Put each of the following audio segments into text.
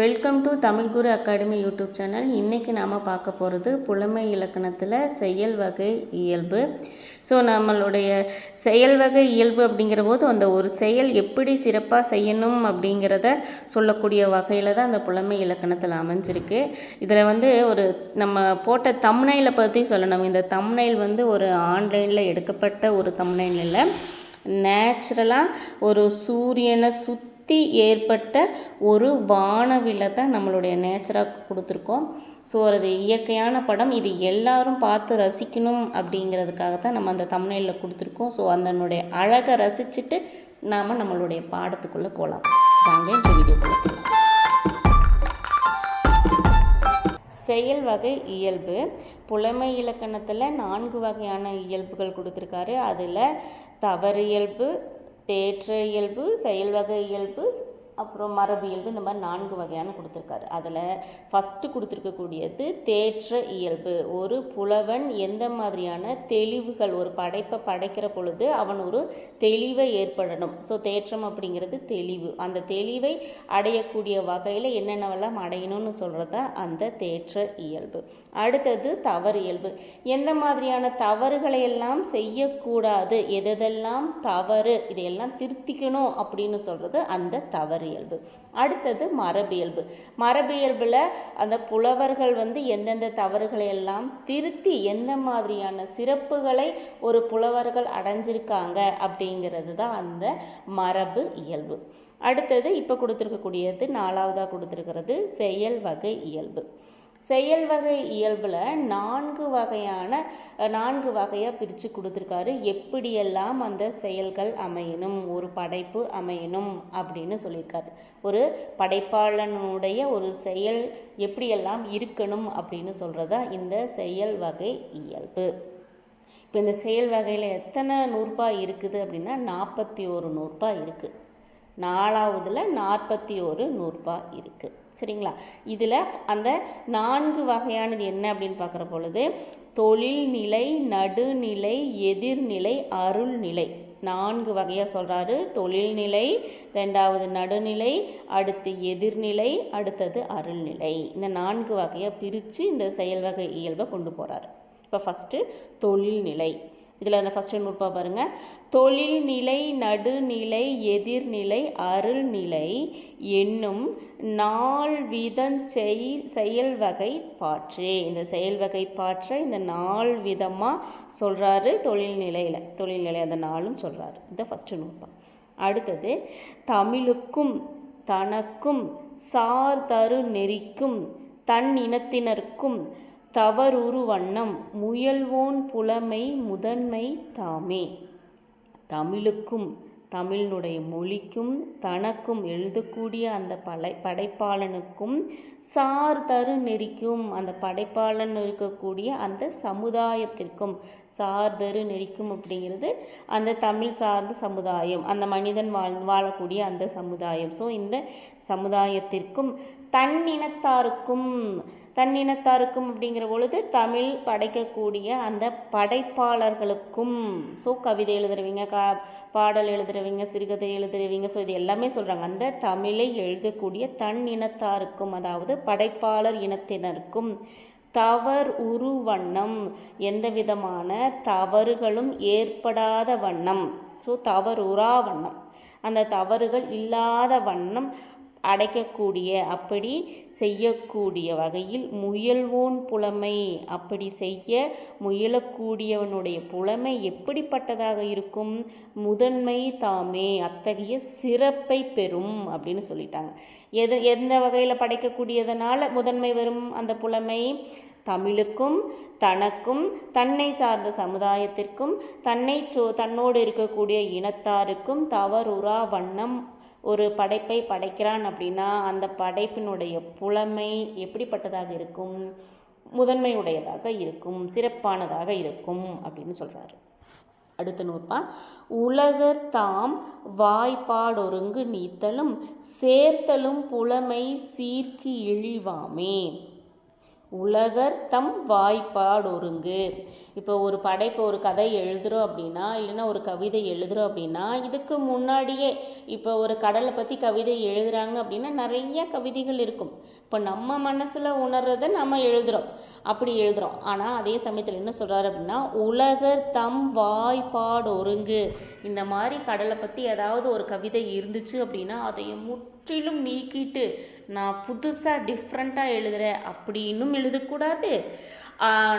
Welcome to Tamil Guru academy YouTube channel இன்றைக்கி நாம் பார்க்க போகிறது புலமை இலக்கணத்தில் செயல் வகை இயல்பு. ஸோ நம்மளுடைய செயல் வகை இயல்பு அப்படிங்கிற போது அந்த ஒரு செயல் எப்படி சிறப்பாக செய்யணும் அப்படிங்கிறத சொல்லக்கூடிய வகையில் தான் அந்த புலமை இலக்கணத்தில் அமைஞ்சிருக்கு. இதில் வந்து ஒரு நம்ம போட்ட தம்னையில் பற்றி சொல்லணும். இந்த தம்னைல் வந்து ஒரு ஆன்லைனில் எடுக்கப்பட்ட ஒரு தம்னைல் இல்லை. நேச்சுரலாக ஒரு சூரியனை சுற்றி ஏற்பட்ட ஒரு வானவில தான் நம்மளுடைய நேச்சராக கொடுத்துருக்கோம். ஸோ அது இயற்கையான படம். இது எல்லாரும் பார்த்து ரசிக்கணும் அப்படிங்கிறதுக்காக தான் நம்ம அந்த தமிழில் கொடுத்துருக்கோம். ஸோ அதனுடைய அழகை ரசிச்சுட்டு நாம் நம்மளுடைய பாடத்துக்குள்ளே போகலாம் வாங்க இந்த வீடியோக்குள்ளே போகலாம் செயல் வகை இயல்பு. புலமை இலக்கணத்தில் நான்கு வகையான இயல்புகள் கொடுத்துருக்காரு. அதில் தவறு இயல்பு தேற்ற இயல்பு செயல்வகை இயல்பு அப்புறம் மரபு இயல்பு இந்த மாதிரி நான்கு வகையான கொடுத்துருக்காரு. அதில் ஃபஸ்ட்டு கொடுத்துருக்கக்கூடியது தேற்ற இயல்பு. ஒரு புலவன் எந்த மாதிரியான தெளிவுகள் ஒரு படைப்பை படைக்கிற பொழுது அவன் ஒரு தெளிவை ஏற்படணும். ஸோ தேற்றம் அப்படிங்கிறது தெளிவு. அந்த தெளிவை அடையக்கூடிய வகையில் என்னென்னவெல்லாம் அடையணும்னு சொல்கிறது தான் அந்த தேற்ற இயல்பு. அடுத்தது தவறு இயல்பு. எந்த மாதிரியான தவறுகளை எல்லாம் செய்யக்கூடாது எதெல்லாம் தவறு இதையெல்லாம் திருத்திக்கணும் அப்படின்னு சொல்கிறது அந்த தவறு இயல்பு அடுத்தது மரபியல்பு. மரபியல்பில் அந்த புலவர்கள் வந்து எந்தெந்த தவறுகளை எல்லாம் திருத்தி எந்த மாதிரியான சிறப்புகளை ஒரு புலவர்கள் அடைஞ்சிருக்காங்க அப்படிங்கிறது தான் அந்த மரபு இயல்பு. அடுத்தது இப்போ கொடுத்துருக்கக்கூடியது நாலாவதாக கொடுத்துருக்கிறது செயல் வகை இயல்பு. செயல் வகை இயல்பில் நான்கு வகையான நான்கு வகையாக பிரித்து கொடுத்துருக்காரு. எப்படியெல்லாம் அந்த செயல்கள் அமையணும் ஒரு படைப்பு அமையணும் அப்படின்னு சொல்லியிருக்காரு. ஒரு படைப்பாளனுடைய ஒரு செயல் எப்படியெல்லாம் இருக்கணும் அப்படின்னு சொல்கிறதா இந்த செயல் வகை இயல்பு. இப்போ இந்த செயல் வகையில் எத்தனை நூற்பா இருக்குது அப்படின்னா நாற்பத்தி ஒரு நூற்பா இருக்குது நாலாவதில் நாற்பத்தி ஒரு நூற்பா இருக்குது சரிங்களா? இதில் அந்த நான்கு வகையானது என்ன அப்படின்னு பார்க்குற பொழுது தொழில்நிலை நடுநிலை எதிர்நிலை அருள்நிலை. நான்கு வகையாக சொல்கிறாரு தொழில்நிலை ரெண்டாவது நடுநிலை அடுத்து எதிர்நிலை அடுத்தது அருள்நிலை. இந்த நான்கு வகையாக பிரித்து இந்த செயல் வகை இயல்பை கொண்டு போகிறாரு இப்போ ஃபஸ்ட்டு தொழில்நிலை. இதில் அந்த ஃபஸ்ட் நூற்பா பாருங்கள் தொழில்நிலை நடுநிலை எதிர்நிலை அருள்நிலை என்னும் நால் விதம் செய் செயல் வகை பாற்றே. இந்த செயல் வகை பாற்ற இந்த நால் விதமாக சொல்கிறாரு தொழில்நிலையில் தொழில்நிலை அந்த நாளும் சொல்கிறாரு இந்த ஃபஸ்ட்டு நூற்பா. அடுத்தது தமிழுக்கும் தனக்கும் சார் தரு நெறிக்கும் தன் இனத்தினருக்கும் தவறுரு வண்ணம் முயல்வோன் புலமை முதன்மை தாமே. தமிழுக்கும் தமிழினுடைய மொழிக்கும் தனக்கும் எழுதக்கூடிய அந்த பலை படைப்பாளனுக்கும் சார் தரு நெறிக்கும் அந்த படைப்பாளன் இருக்கக்கூடிய அந்த சமுதாயத்திற்கும் சார் தரு நெறிக்கும் அப்படிங்கிறது அந்த தமிழ் சார்ந்த சமுதாயம் அந்த மனிதன் வாழ் வாழக்கூடிய அந்த சமுதாயம். ஸோ இந்த சமுதாயத்திற்கும் தன்னினத்தாருக்கும் தன்னினத்தாருக்கும் அப்படிங்கிற பொழுது தமிழ் படைக்கக்கூடிய அந்த படைப்பாளர்களுக்கும். ஸோ கவிதை எழுதுறவங்க கா பாடல் எழுதுறவங்க சிறுகதை எழுதுறவங்க ஸோ இது எல்லாமே சொல்கிறாங்க அந்த தமிழை எழுதக்கூடிய தன் இனத்தாருக்கும் அதாவது படைப்பாளர் இனத்தினருக்கும் தவறு உரு வண்ணம் எந்த விதமான தவறுகளும் ஏற்படாத வண்ணம். ஸோ தவறுரா வண்ணம். அந்த தவறுகள் இல்லாத வண்ணம் அடைக்கக்கூடிய அப்படி செய்யக்கூடிய வகையில் முயல்வோன் புலமை. அப்படி செய்ய முயலக்கூடியவனுடைய புலமை எப்படிப்பட்டதாக இருக்கும்? முதன்மை தாமே அத்தகைய சிறப்பை பெறும் அப்படின்னு சொல்லிட்டாங்க. எது எந்த வகையில் படைக்கக்கூடியதனால முதன்மை வரும் அந்த புலமை? தமிழுக்கும் தனக்கும் தன்னை சார்ந்த சமுதாயத்திற்கும் தன்னை சோ தன்னோடு இருக்கக்கூடிய இனத்தாருக்கும் தவறுரா வண்ணம் ஒரு படைப்பை படைக்கிறான் அப்படின்னா அந்த படைப்பினுடைய புலமை எப்படிப்பட்டதாக இருக்கும்? முதன்மையுடையதாக இருக்கும் சிறப்பானதாக இருக்கும் அப்படின்னு சொல்கிறாரு அடுத்த நூற்பா உலகர் தாம் வாய்ப்பாடொருங்கு நீத்தலும் சேர்த்தலும் புலமை சீர்க்கு இழிவாமே. உலகர் தம் வாய்ப்பாடொருங்கு. இப்போ ஒரு படைப்பு ஒரு கதை எழுதுகிறோம் அப்படின்னா இல்லைன்னா ஒரு கவிதை எழுதுகிறோம் அப்படின்னா இதுக்கு முன்னாடியே இப்போ ஒரு கடலை பற்றி கவிதை எழுதுகிறாங்க அப்படின்னா நிறைய கவிதைகள் இருக்கும். இப்போ நம்ம மனசில் உணர்றதை நம்ம எழுதுகிறோம் அப்படி எழுதுகிறோம் ஆனால் அதே சமயத்தில் என்ன சொல்கிறாரு அப்படின்னா உலகர் தம் வாய்ப்பாடு ஒருங்கு இந்த மாதிரி கடலை பற்றி ஏதாவது ஒரு கவிதை இருந்துச்சு அப்படின்னா அதை முற்றிலும் நீக்கிட்டு நான் புதுசாக டிஃப்ரெண்ட்டாக எழுதுகிறேன் அப்படி இன்னும் எழுதக்கூடாது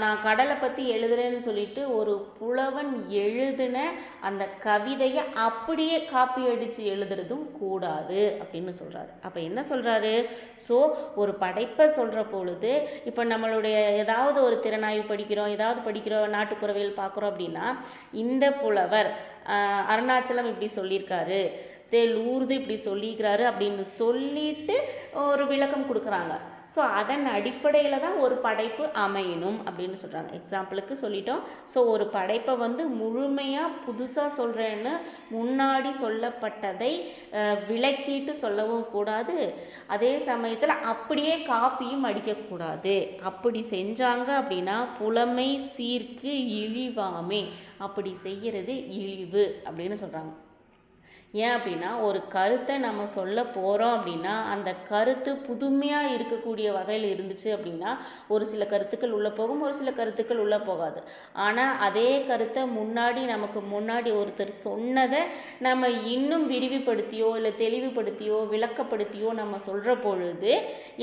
நான் கடலை பற்றி எழுதுகிறேன்னு சொல்லிட்டு ஒரு புலவன் எழுதின அந்த கவிதையை அப்படியே காப்பி அடித்து எழுதுறதும் கூடாது அப்படின்னு சொல்கிறாரு அப்போ என்ன சொல்கிறாரு ஸோ ஒரு படைப்பை சொல்கிற பொழுது இப்போ நம்மளுடைய ஏதாவது ஒரு திறனாய்வு படிக்கிறோம் ஏதாவது படிக்கிறோம் நாட்டுப்புறவியல் பார்க்குறோம் அப்படின்னா இந்த புலவர் அருணாச்சலம் இப்படி சொல்லியிருக்காரு. தேலூர்து இப்படி சொல்லிக்கிறாரு அப்படின்னு சொல்லிட்டு ஒரு விளக்கம் கொடுக்குறாங்க. ஸோ அதன் அடிப்படையில் தான் ஒரு படைப்பு அமையணும் அப்படின்னு சொல்கிறாங்க எக்ஸாம்பிளுக்கு சொல்லிட்டோம். ஸோ ஒரு படைப்பை வந்து முழுமையாக புதுசாக சொல்கிறேன்னு முன்னாடி சொல்லப்பட்டதை விளக்கிட்டு சொல்லவும் கூடாது. அதே சமயத்தில் அப்படியே காப்பியும் அடிக்கக்கூடாது அப்படி செஞ்சாங்க அப்படின்னா புலமை சீர்க்கு இழிவாமே. அப்படி செய்கிறது இழிவு அப்படின்னு சொல்கிறாங்க ஏன் அப்படின்னா ஒரு கருத்தை நம்ம சொல்ல போகிறோம் அப்படின்னா அந்த கருத்து புதுமையாக இருக்கக்கூடிய வகையில் இருந்துச்சு அப்படின்னா ஒரு சில கருத்துக்கள் உள்ளே போகும் ஒரு சில கருத்துக்கள் உள்ளே போகாது. ஆனால் அதே கருத்தை முன்னாடி நமக்கு முன்னாடி ஒருத்தர் சொன்னதை நம்ம இன்னும் விரிவுபடுத்தியோ இல்லை தெளிவுபடுத்தியோ விளக்கப்படுத்தியோ நம்ம சொல்கிற பொழுது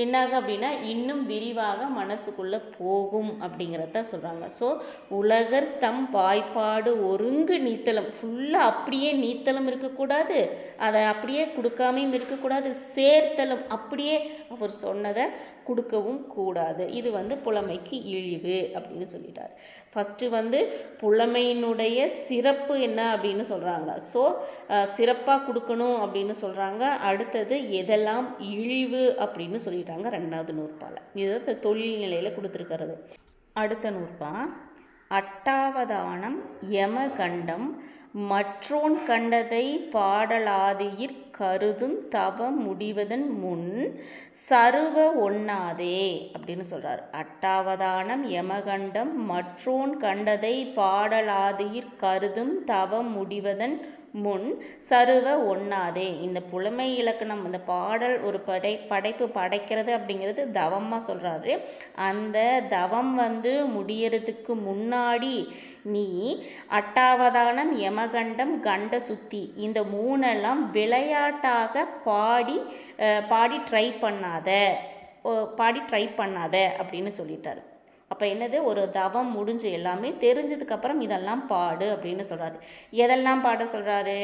என்னாகும் அப்படின்னா இன்னும் விரிவாக மனசுக்குள்ளே போகும் அப்படிங்கிறத சொல்கிறாங்க ஸோ உலகர் தம் வாய்ப்பாடு ஒருங்கு நீத்தலம். ஃபுல்லாக அப்படியே நீத்தலம் இருக்கக்கூடாது அதை அப்படியே கொடுக்காமையும் இருக்கக்கூடாது. சேர்த்தலும் அப்படியே அவர் சொன்னதை கொடுக்கவும் கூடாது. இது வந்து புலமைக்கு இழிவு அப்படின்னு சொல்லிட்டார். ஃபஸ்ட்டு வந்து புலமையினுடைய சிறப்பு என்ன அப்படின்னு சொல்கிறாங்க ஸோ சிறப்பாக கொடுக்கணும் அப்படின்னு சொல்கிறாங்க அடுத்தது எதெல்லாம் இழிவு அப்படின்னு சொல்லிட்டாங்க. ரெண்டாவது நூற்பால். இது இந்த தொழில் நிலையில் கொடுத்துருக்கிறது. அடுத்த நூற்பா. அட்டாவதானம் யமகண்டம் மற்றோன் கண்டதை பாடலாதியிற் கருதும் தவம் முடிவதன் முன் சருவ ஒண்ணாதே அப்படின்னு சொல்றார். அட்டாவதானம் யமகண்டம் மற்றோன் கண்டதை பாடலாதியிற் கருதும் தவம் முடிவதன் முன் சருவ ஒண்ணாதே. இந்த புலமை இலக்கணம் அந்த பாடல் ஒரு படை படைப்பு படைக்கிறது அப்படிங்கிறது தவமாக சொல்கிறாரு அந்த தவம் வந்து முடியறதுக்கு முன்னாடி நீ அட்டாவதானம் யமகண்டம் கண்ட சுத்தி இந்த மூணெல்லாம் விளையாட்டாக பாடி பாடி ட்ரை பண்ணாத. ஓ, பாடி ட்ரை பண்ணாத அப்படின்னு சொல்லிட்டாரு. அப்போ என்னது? ஒரு தவம் முடிஞ்சு எல்லாமே தெரிஞ்சதுக்கப்புறம் இதெல்லாம் பாடு அப்படின்னு சொல்கிறாரு எதெல்லாம் பாட சொல்கிறாரு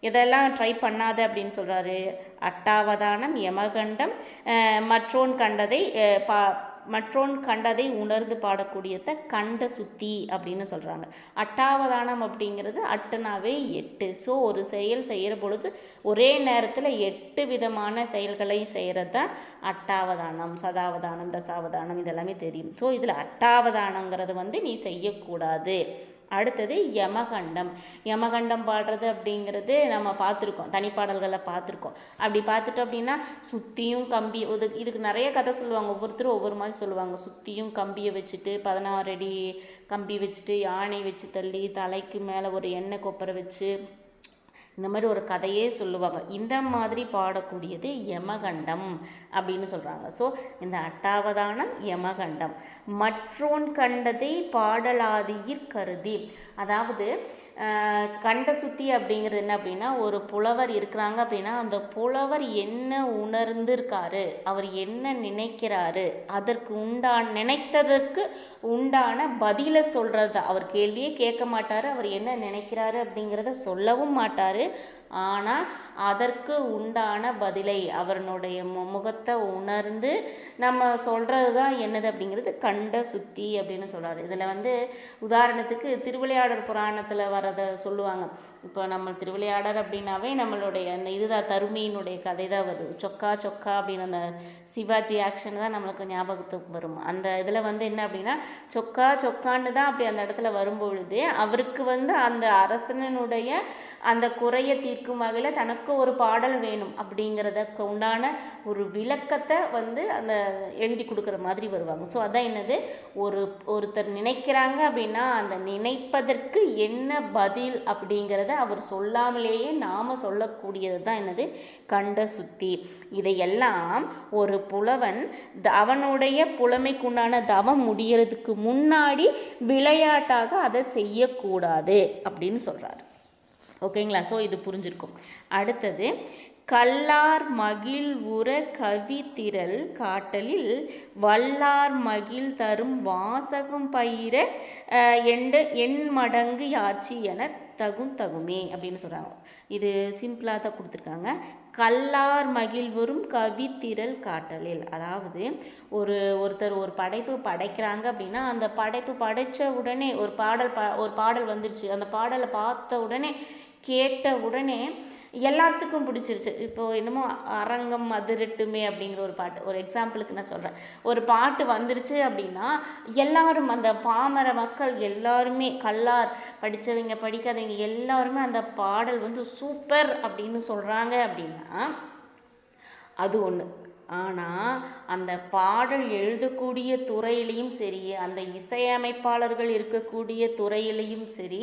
இதெல்லாம் ட்ரை பண்ணாத அப்படின்னு சொல்கிறாரு அட்டாவதானம் யமகண்டம் மற்றோன் கண்டதை பா மற்றோன் கண்டதை உணர்ந்து பாடக்கூடியத கண்ட சுத்தி அப்படின்னு சொல்கிறாங்க அட்டாவதானம் அப்படிங்கிறது அட்டுனாவே எட்டு. ஸோ ஒரு செயல் செய்கிற பொழுது ஒரே நேரத்தில் எட்டு விதமான செயல்களை செய்கிறது தான் அட்டாவதானம் சதாவதானம் தசாவதானம் இதெல்லாமே தெரியும். ஸோ இதில் அட்டாவதானங்கிறது வந்து நீ செய்யக்கூடாது. அடுத்தது யமகண்டம். யமகண்டம் பாடுறது அப்படிங்கிறது நம்ம பார்த்துருக்கோம். தனிப்பாடல்களை பார்த்துருக்கோம். அப்படி பார்த்துட்டோம் அப்படின்னா சுற்றியும் கம்பி இது இதுக்கு நிறைய கதை சொல்லுவாங்க. ஒவ்வொருத்தரும் ஒவ்வொரு மாதிரி சொல்லுவாங்க. சுற்றியும் கம்பியை வச்சுட்டு பதினாறு அடி கம்பி வச்சுட்டு யானை வச்சு தள்ளி தலைக்கு மேலே ஒரு எண்ணெய் கொப்பரை வச்சு இந்த மாதிரி ஒரு கதையே சொல்லுவாங்க. இந்த மாதிரி பாடக்கூடியது யமகண்டம் அப்படின்னு சொல்கிறாங்க ஸோ இந்த அட்டாவதானம் யமகண்டம். மற்றோன் கண்டதை பாடலாதியிற் கருதி. அதாவது கண்ட சுத்தி அப்படிங்கிறது என்ன அப்படின்னா ஒரு புலவர் இருக்கிறாங்க அப்படின்னா அந்த புலவர் என்ன உணர்ந்திருக்காரு அவர் என்ன நினைக்கிறாரு அதற்கு உண்டான நினைத்ததற்கு உண்டான பதிலை சொல்கிறது அவர் கேள்வியே கேட்க மாட்டார் அவர் என்ன நினைக்கிறாரு அப்படிங்கிறத சொல்லவும் மாட்டார். ஆனால் அதற்கு உண்டான பதிலை அவரனுடைய மு முகத்தை உணர்ந்து நம்ம சொல்கிறது தான் என்னது அப்படிங்கிறது கண்ட சுத்தி அப்படின்னு சொல்கிறார் இதில் வந்து உதாரணத்துக்கு திருவிளையாடல் புராணத்தில் வர அதை சொல்லுவாங்க. இப்போ நம்ம திருவிளையாடர் அப்படின்னாவே நம்மளுடைய அந்த இதுதான் தருமையினுடைய கதை தான் வருது. சொக்கா சொக்கா அப்படின்னு அந்த சிவாஜி ஆக்ஷன் தான் நம்மளுக்கு ஞாபகத்துக்கு வரும். அந்த இதில் வந்து என்ன அப்படின்னா சொக்கா சொக்கான்னு தான் அப்படி அந்த இடத்துல வரும்பொழுது அவருக்கு வந்து அந்த அரசனுடைய அந்த குறையை தீர்க்கும் வகையில் தனக்கு ஒரு பாடல் வேணும் அப்படிங்கிறதுக்கு உண்டான ஒரு விளக்கத்தை வந்து அந்த எழுதி கொடுக்குற மாதிரி வருவாங்க. ஸோ அதான் என்னது? ஒரு ஒருத்தர் நினைக்கிறாங்க அப்படின்னா அந்த நினைப்பதற்கு என்ன பதில் அப்படிங்கிறத அவர் சொல்லாமலேயே நாம் சொல்லக்கூடியது தான் என்னது? கண்ட சுத்தி. இதையெல்லாம் ஒரு புலவன் த- அவனுடைய புலமைக்குண்டான தவம் முடிகிறதுக்கு முன்னாடி விளையாட்டாக அதை செய்யக்கூடாது அப்படின்னு சொல்கிறார் ஓகேங்களா? ஸோ இது புரிஞ்சிருக்கும். அடுத்தது கல்லார் மகிழ் உற காட்டலில் வல்லார் மகிழ் தரும் வாசகம் பயிர எண்ட எண்டு எண் மடங்கு யாச்சி என தகும் தகுமே அப்படின்னு சொல்கிறாங்க இது சிம்பிளாக தான் கொடுத்துருக்காங்க. கல்லார் மகிழ்வரும் கவித்திரள் காட்டலில். அதாவது ஒரு ஒருத்தர் ஒரு படைப்பு படைக்கிறாங்க அப்படின்னா அந்த படைப்பு படைத்த உடனே ஒரு பாடல் ப ஒரு பாடல் வந்துருச்சு. அந்த பாடலை பார்த்த உடனே கேட்ட உடனே எல்லாத்துக்கும் பிடிச்சிருச்சு. இப்போது என்னமோ அரங்கம் அதிரட்டுமே அப்படிங்கிற ஒரு பாட்டு ஒரு எக்ஸாம்பிளுக்கு நான் சொல்கிறேன் ஒரு பாட்டு வந்துருச்சு அப்படின்னா எல்லாரும் அந்த பாமர மக்கள் எல்லாருமே கல்லார் படித்தவங்க படிக்காதவங்க எல்லாருமே அந்த பாடல் வந்து சூப்பர் அப்படின்னு சொல்கிறாங்க அப்படின்னா அது ஒன்று ஆனால் அந்த பாடல் எழுதக்கூடிய துறையிலையும் சரி அந்த இசையமைப்பாளர்கள் இருக்கக்கூடிய துறையிலையும் சரி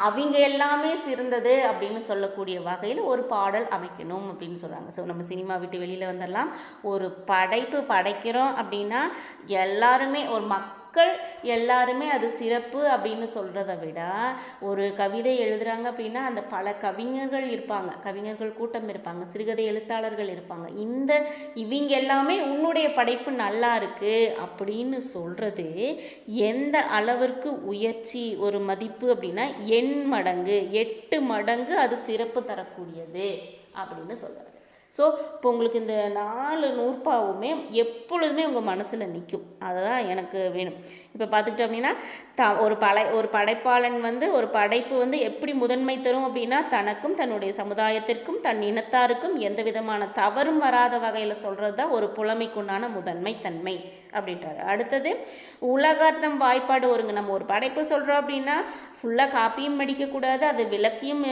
அவங்க எல்லாமே சிறந்தது அப்படின்னு சொல்லக்கூடிய வகையில் ஒரு பாடல் அமைக்கணும் அப்படின்னு சொல்கிறாங்க ஸோ நம்ம சினிமா விட்டு வெளியில் வந்துடலாம் ஒரு படைப்பு படைக்கிறோம் அப்படின்னா எல்லாருமே ஒரு மக் மக்கள் எல்லாருமே அது சிறப்பு அப்படின்னு சொல்கிறத விட ஒரு கவிதை எழுதுகிறாங்க அப்படின்னா அந்த பல கவிஞர்கள் இருப்பாங்க. கவிஞர்கள் கூட்டம் இருப்பாங்க சிறுகதை எழுத்தாளர்கள் இருப்பாங்க. இந்த இவங்க எல்லாமே உன்னுடைய படைப்பு நல்லா இருக்கு அப்படின்னு சொல்கிறது எந்த அளவிற்கு உயர்ச்சி ஒரு மதிப்பு அப்படின்னா எண் மடங்கு எட்டு மடங்கு அது சிறப்பு தரக்கூடியது அப்படின்னு சொல்கிறது ஸோ இப்போ உங்களுக்கு இந்த நாலு நூற்பாவுமே எப்பொழுதுமே உங்கள் மனசில் நிற்கும் அதுதான் எனக்கு வேணும். இப்போ பார்த்துக்கிட்டோம் அப்படின்னா த ஒரு படை ஒரு படைப்பாளன் வந்து ஒரு படைப்பு வந்து எப்படி முதன்மை தரும் அப்படின்னா தனக்கும் தன்னுடைய சமுதாயத்திற்கும் தன் இனத்தாருக்கும் எந்த விதமான தவறும் வராத வகையில் சொல்கிறது தான் ஒரு புலமைக்குண்டான முதன்மை தன்மை அப்படின்றாரு. அடுத்தது உலகார்த்தம் வாய்ப்பாடு ஒருங்க. நம்ம ஒரு படைப்பு சொல்கிறோம் அப்படின்னா ஃபுல்லாக காப்பியும் அடிக்கக்கூடாது அது விளக்கியும்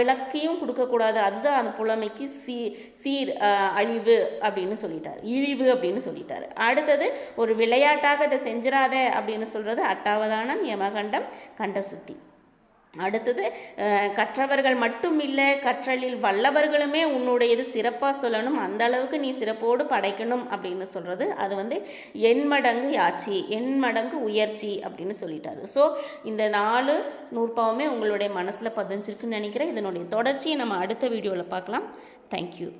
விளக்கியும் கொடுக்கக்கூடாது. அதுதான் அந்த புலமைக்கு சீ சீர் அழிவு அப்படின்னு சொல்லிட்டார். இழிவு அப்படின்னு சொல்லிட்டார். அடுத்தது ஒரு விளையாட்டாக இதை செஞ்சிடாத அப்படின்னு சொல்கிறது அட்டாவதானம் யமகண்டம் கண்டசுத்தி அடுத்தது கற்றவர்கள் மட்டும் இல்லை கற்றலில் வல்லவர்களுமே உன்னுடையது சிறப்பாக சொல்லணும் அந்த அளவுக்கு நீ சிறப்போடு படைக்கணும் அப்படின்னு சொல்கிறது அது வந்து எண் மடங்கு யாச்சி எண்மடங்கு உயர்ச்சி அப்படின்னு சொல்லிட்டாரு. ஸோ இந்த நாலு நூற்பாவுமே உங்களுடைய மனசில் பதிஞ்சிருக்குன்னு நினைக்கிறேன். இதனுடைய தொடர்ச்சியை நம்ம அடுத்த வீடியோவில் பார்க்கலாம். தேங்க்யூ